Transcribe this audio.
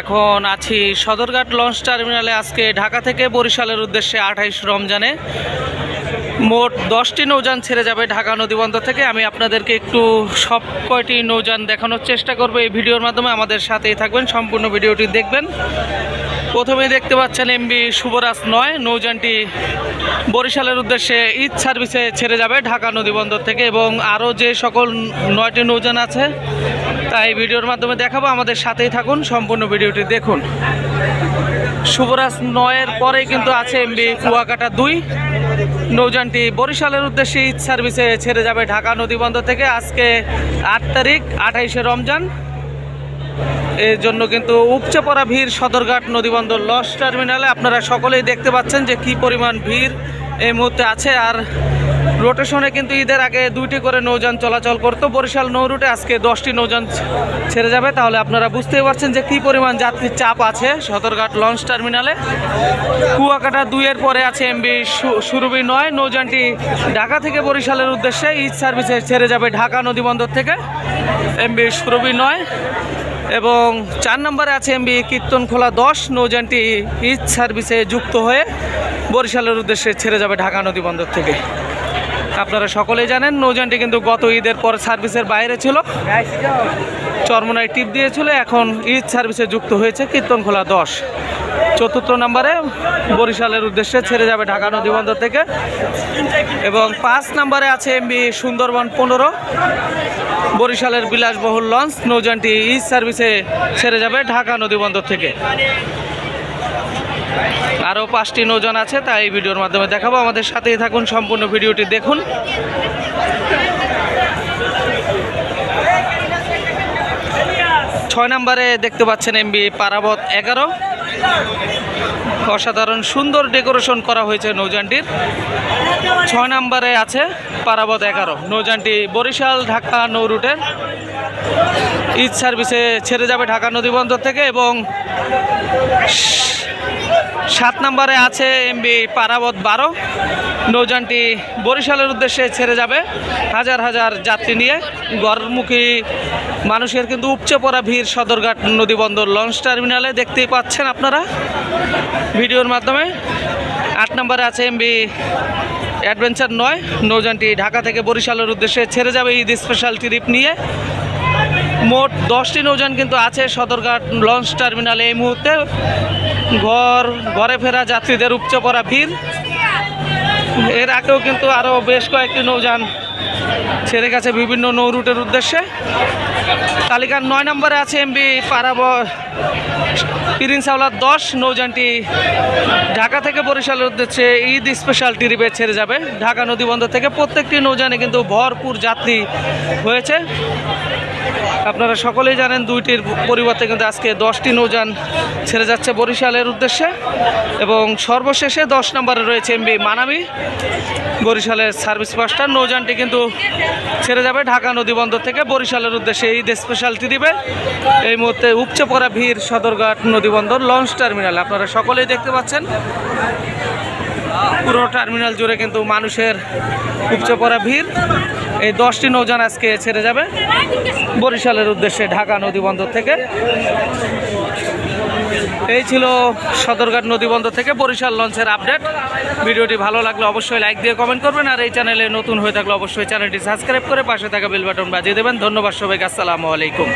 এখন আছি সদরঘাট লঞ্চ টার্মিনালে আজকে ঢাকা থেকে বরিশালের উদ্দেশ্যে আঠাইশ রমজানে। মোট দশটি নৌযান ছেড়ে যাবে ঢাকা নদীবন্দর থেকে। আমি আপনাদেরকে একটু সব কয়টি নৌযান দেখানোর চেষ্টা করব এই ভিডিওর মাধ্যমে। আমাদের সাথেই থাকবেন, সম্পূর্ণ ভিডিওটি দেখবেন। প্রথমেই দেখতে পাচ্ছেন এমবি শুভরাজ নয়। নৌযানটি বরিশালের উদ্দেশ্যে ঈদ সার্ভিসে ছেড়ে যাবে ঢাকা নদীবন্দর থেকে এবং আরও যে সকল নয়টি নৌযান আছে তাই ভিডিওর মাধ্যমে দেখাবো। আমাদের সাথেই থাকুন, সম্পূর্ণ ভিডিওটি দেখুন। শুভরাজ নয়ের পরে কিন্তু আছে এমবি কুয়াকাটা দুই। নৌযানটি বরিশালের উদ্দেশ্যে ঈদ সার্ভিসে ছেড়ে যাবে ঢাকা নদীবন্দর থেকে। আজকে আট তারিখ, আঠাইশে রমজান। এর জন্য কিন্তু উপচে পড়া ভিড় সদরঘাট নদীবন্দর লস টার্মিনালে। আপনারা সকলেই দেখতে পাচ্ছেন যে কি পরিমাণ ভিড় এই মুহূর্তে আছে। আর রোটেশনে কিন্তু ঈদের আগে দুইটি করে নৌযান চলাচল করতো। বরিশাল নৌ রুটে আজকে দশটি নৌযান ছেড়ে যাবে। তাহলে আপনারা বুঝতেই পারছেন যে কি পরিমাণ যাত্রীর চাপ আছে সদরঘাট লঞ্চ টার্মিনালে। কুয়াকাটা দুইয়ের পরে আছে এমবি সুরভি নয়। নৌযানটি ঢাকা থেকে বরিশালের উদ্দেশ্যে ঈদ সার্ভিসে ছেড়ে যাবে ঢাকা নদীবন্দর থেকে এমবি সুরভি নয়। এবং চার নম্বরে আছে এমবি কীর্তনখোলা দশ। নৌযানটি ঈদ সার্ভিসে যুক্ত হয়ে বরিশালের উদ্দেশ্যে ছেড়ে যাবে ঢাকা নদীবন্দর থেকে। আপনারা সকলেই জানেন, নৌযানটি কিন্তু গত ঈদের পর সার্ভিসের বাইরে ছিল। চরমনায় টিপ দিয়েছিল, এখন ঈদ সার্ভিসে যুক্ত হয়েছে কীর্তনখোলা দশ। চতুর্থ নম্বরে বরিশালের উদ্দেশ্যে ছেড়ে যাবে ঢাকা নদীবন্দর থেকে। এবং পাঁচ নম্বরে আছে এমবি সুন্দরবন পনেরো। বরিশালের বিলাসবহুল লঞ্চ, নৌযানটি ঈদ সার্ভিসে ছেড়ে যাবে ঢাকা নদীবন্দর থেকে। আরও পাঁচটি নৌযান আছে, তাই এই ভিডিওর মাধ্যমে দেখাবো। আমাদের সাথেই থাকুন, সম্পূর্ণ ভিডিওটি দেখুন। ছয় নম্বরে দেখতে পাচ্ছেন এমবি পারাবত এগারো। অসাধারণ সুন্দর ডেকোরেশন করা হয়েছে নৌযানটির। ছয় নম্বরে আছে পারাবত এগারো। নৌযানটি বরিশাল ঢাকা নৌ রুটের ঈদ সার্ভিসে ছেড়ে যাবে ঢাকা নদীবন্দর থেকে এবং সাত নম্বরে আছে এমবি পারাবত বারো। নৌযানটি বরিশালের উদ্দেশ্যে ছেড়ে যাবে। হাজার হাজার যাত্রী নিয়ে গড়মুখী মানুষের কিন্তু উপচে পড়া ভিড় সদরঘাট নদীবন্দর লঞ্চ টার্মিনালে দেখতেই পাচ্ছেন আপনারা। ভিডিওর মাধ্যমে আট নম্বরে আছে এমবি অ্যাডভেঞ্চার নয়, নৌযানটি ঢাকা থেকে বরিশালের উদ্দেশ্যে ছেড়ে যাবে ঈদ স্পেশাল ট্রিপ নিয়ে। মোট দশটি নৌযান কিন্তু আছে সদরঘাট লঞ্চ টার্মিনালে এই মুহূর্তে। ঘর, ঘরে ফেরা যাত্রীদের উপচে পড়া ভিড়। এর আগেও কিন্তু আরও বেশ কয়েকটি নৌযান ছেড়ে গেছে বিভিন্ন নৌ রুটের উদ্দেশ্যে। তালিকার নয় নম্বরে আছে এমবি পারাব পিরিন সাওলার দশ, নৌযানটি ঢাকা থেকে বরিশালের উদ্দেশ্যে ঈদ স্পেশাল ট্রিপে ছেড়ে যাবে। ঢাকা নদীবন্দর থেকে প্রত্যেকটি নৌযানে কিন্তু ভরপুর যাত্রী হয়েছে। আপনারা সকলেই জানেন দুইটির পরিবর্তে কিন্তু আজকে দশটি নৌযান ছেড়ে যাচ্ছে বরিশালের উদ্দেশ্যে এবং সর্বশেষে দশ নম্বরে রয়েছে এমবি মানামি বরিশালের সার্ভিস মাস্টার। নৌযানটি কিন্তু ছেড়ে যাবে ঢাকা নদীবন্দর থেকে বরিশালের উদ্দেশ্যে। এই ঈদ স্পেশাল ট্রিপে এই মুহূর্তে উপচে পড়া ভিড় সদরঘাট নদীবন্দর লঞ্চ টার্মিনাল। আপনারা সকলেই দেখতে পাচ্ছেন। পুরো টার্মিনাল জুড়ে কিন্তু মানুষের উপচে পড়া ভিড়। এই দশটি নৌযান আজকে ছেড়ে যাবে বরিশালের উদ্দেশ্যে ঢাকা নদীবন্দর থেকে। এই ছিল সদরঘাট নদীবন্দর থেকে বরিশাল লঞ্চের আপডেট। ভিডিওটি ভালো লাগলে অবশ্যই লাইক দিয়ে কমেন্ট করবেন আর এই চ্যানেলে নতুন হয়ে থাকলে অবশ্যই চ্যানেলটি সাবস্ক্রাইব করে পাশে থাকা বেল বাটন বাজিয়ে দেবেন। ধন্যবাদ সবাইকে, আসসালামু আলাইকুম।